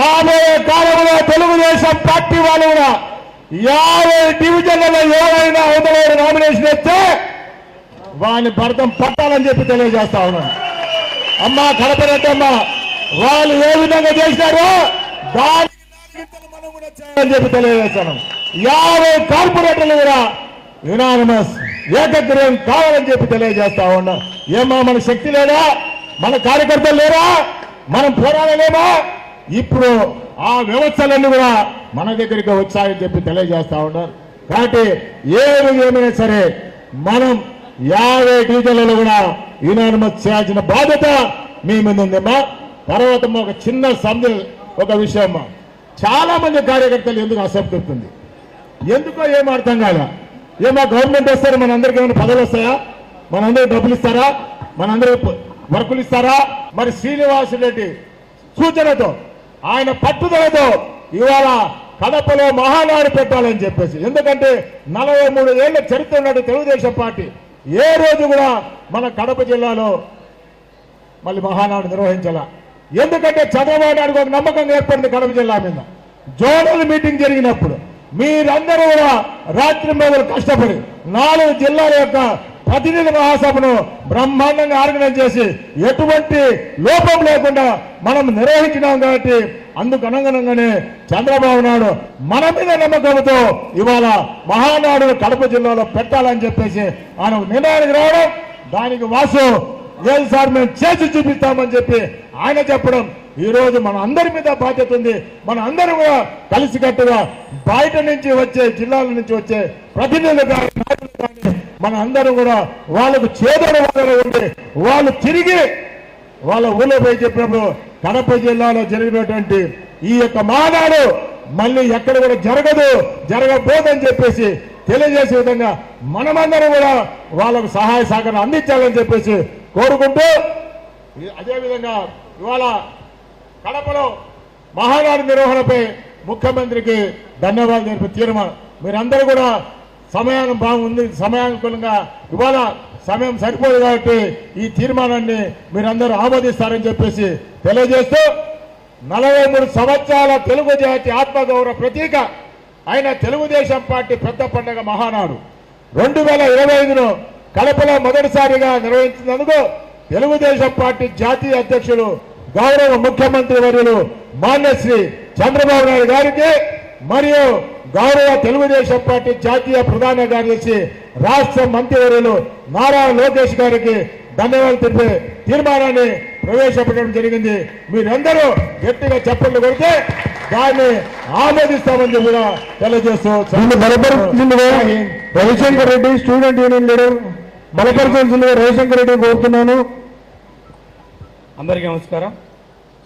రాబోయే కాలంలో తెలుగుదేశం పార్టీ వాళ్ళు కూడా యాభై డివిజన్లలో ఎవరైనా అవతల నామినేషన్ ఇస్తే వాని భర్తం పట్టాలని చెప్పి తెలియజేస్తా ఉన్నాను అమ్మా కడపరెడ్డమ్మ వాళ్ళు ఏ విధంగా చేశారో దాని అని చేయాలని చెప్పి తెలియజేస్తాను యాభై కార్పొరేటర్లు కూడా యునానిమస్ ఏకగ్రీవం కావాలని చెప్పి తెలియజేస్తా ఉన్నా. ఏమా మన శక్తి లేదా? మన కార్యకర్తలు లేరా? మనం పోరాడలేమా? ఇప్పుడు ఆ వ్యవస్థలన్నీ కూడా మన దగ్గరికి వచ్చాయని చెప్పి తెలియజేస్తా ఉన్నారు. కాబట్టి ఏది ఏమైనా సరే మనం యాభై టీచర్లను కూడా యునానిమస్ చేయాల్సిన బాధ్యత మీ మీద ఉందమ్మా. తర్వాత ఒక చిన్న సందే ఒక విషయం చాలా మంది కార్యకర్తలు ఎందుకు అసంతృప్తి ఎందుకో ఏం అర్థం కాదా ఏమో గవర్నమెంట్ వస్తారు మన అందరికి ఏమైనా పదవులు వస్తాయా? మనందరికి డబ్బులు ఇస్తారా? మనందరికి వర్కులు ఇస్తారా? మరి శ్రీనివాసరెడ్డి సూచనతో ఆయన పట్టుదలతో ఇవాళ కడపలో మహానాడు పెట్టాలని చెప్పేసి. ఎందుకంటే నలభై మూడు ఏళ్ళ చరిత్ర ఉన్నట్టు తెలుగుదేశం పార్టీ ఏ రోజు కూడా మన కడప జిల్లాలో మళ్ళీ మహానాడు నిర్వహించాల? ఎందుకంటే చంద్రబాబు నాయుడు ఒక నమ్మకం ఏర్పడింది కడప జిల్లా మీద. జోనల్ మీటింగ్ జరిగినప్పుడు మీరందరూ కూడా రాత్రి మీద కష్టపడి నాలుగు జిల్లాల యొక్క ప్రతినిధి మహాసభను బ్రహ్మాండంగా ఆర్గనైజ్ చేసి ఎటువంటి లోపం లేకుండా మనం నిర్వహించినాం కాబట్టి అందుకు అనుగుణంగానే చంద్రబాబు నాయుడు మన మీద నమ్మకంతో ఇవాళ మహానాడు కడప జిల్లాలో పెట్టాలని చెప్పేసి ఆయన నిర్ణయానికి రావడం దానికి వాసు లేదు సార్ మేము చేసి చూపిస్తామని చెప్పి ఆయన చెప్పడం. ఈ రోజు మన అందరి మీద బాధ్యత ఉంది. మన అందరూ కూడా కలిసికట్టుగా బయట నుంచి వచ్చే జిల్లాల నుంచి వచ్చే ప్రతినిధులు కానీ నాయకులు కానీ మన అందరూ కూడా వాళ్ళకు చేదోడు ఉంటే ఉండి వాళ్ళు తిరిగి వాళ్ళ ఊళ్ళో పోయి చెప్పినప్పుడు కడప జిల్లాలో జరిగినటువంటి ఈ యొక్క మానాడు మళ్ళీ ఎక్కడ కూడా జరగదు జరగబోదని చెప్పేసి తెలియజేసే విధంగా మనమందరం కూడా వాళ్ళకు సహాయ సహకారం అందించాలని చెప్పేసి కోరుకుంటూ అదేవిధంగా ఇవాళ కడపలో మహానాడు నిర్వహణపై ముఖ్యమంత్రికి ధన్యవాదాలు తెలిపే తీర్మానం. మీరందరూ కూడా సమయానం బాగుంది సమయానుకూలంగా ఇవాళ సమయం సరిపోదు కాబట్టి ఈ తీర్మానాన్ని మీరందరూ ఆమోదిస్తారని చెప్పేసి తెలియజేస్తూ నలభై మూడు సంవత్సరాల తెలుగు జాతి ఆత్మగౌరవ ప్రతీక అయిన తెలుగుదేశం పార్టీ పెద్ద పండుగ మహానాడు. రెండు వేల ఇరవై ఐదును కడపలో మొదటిసారిగా నిర్వహించినందుకు తెలుగుదేశం పార్టీ జాతీయ అధ్యక్షులు గౌరవ ముఖ్యమంత్రి వర్యులు మాన్యశ్రీ చంద్రబాబు నాయుడు గారికి మరియు గౌరవ తెలుగుదేశం పార్టీ జాతీయ ప్రధాన కార్యదర్శి రాష్ట్ర మంత్రివర్యులు నారా లోకేష్ గారికి ధన్యవాదాలు తెలిపే తీర్మానాన్ని ప్రవేశపెట్టడం జరిగింది. మీరందరూ గట్టిగా చప్పట్లు కొడితే దాన్ని ఆమోదిస్తామని కూడా తెలియజేస్తూ. Ravishankar Reddy student union leader. బలపరచాల్సిందిగా Ravishankar Reddy కోరుతున్నాను. అందరికీ నమస్కారం.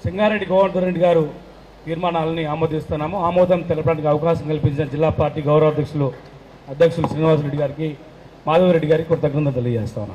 సింగారెడ్డి గోవర్ధన్ రెడ్డి గారు తీర్మానాలని ఆమోదిస్తున్నాము. ఆమోదం తెలపడానికి అవకాశం కల్పించిన జిల్లా పార్టీ గౌరవ అధ్యక్షులు అధ్యక్షులు శ్రీనివాసరెడ్డి గారికి మాధవరెడ్డి గారికి కృతజ్ఞతలు తెలియజేస్తాను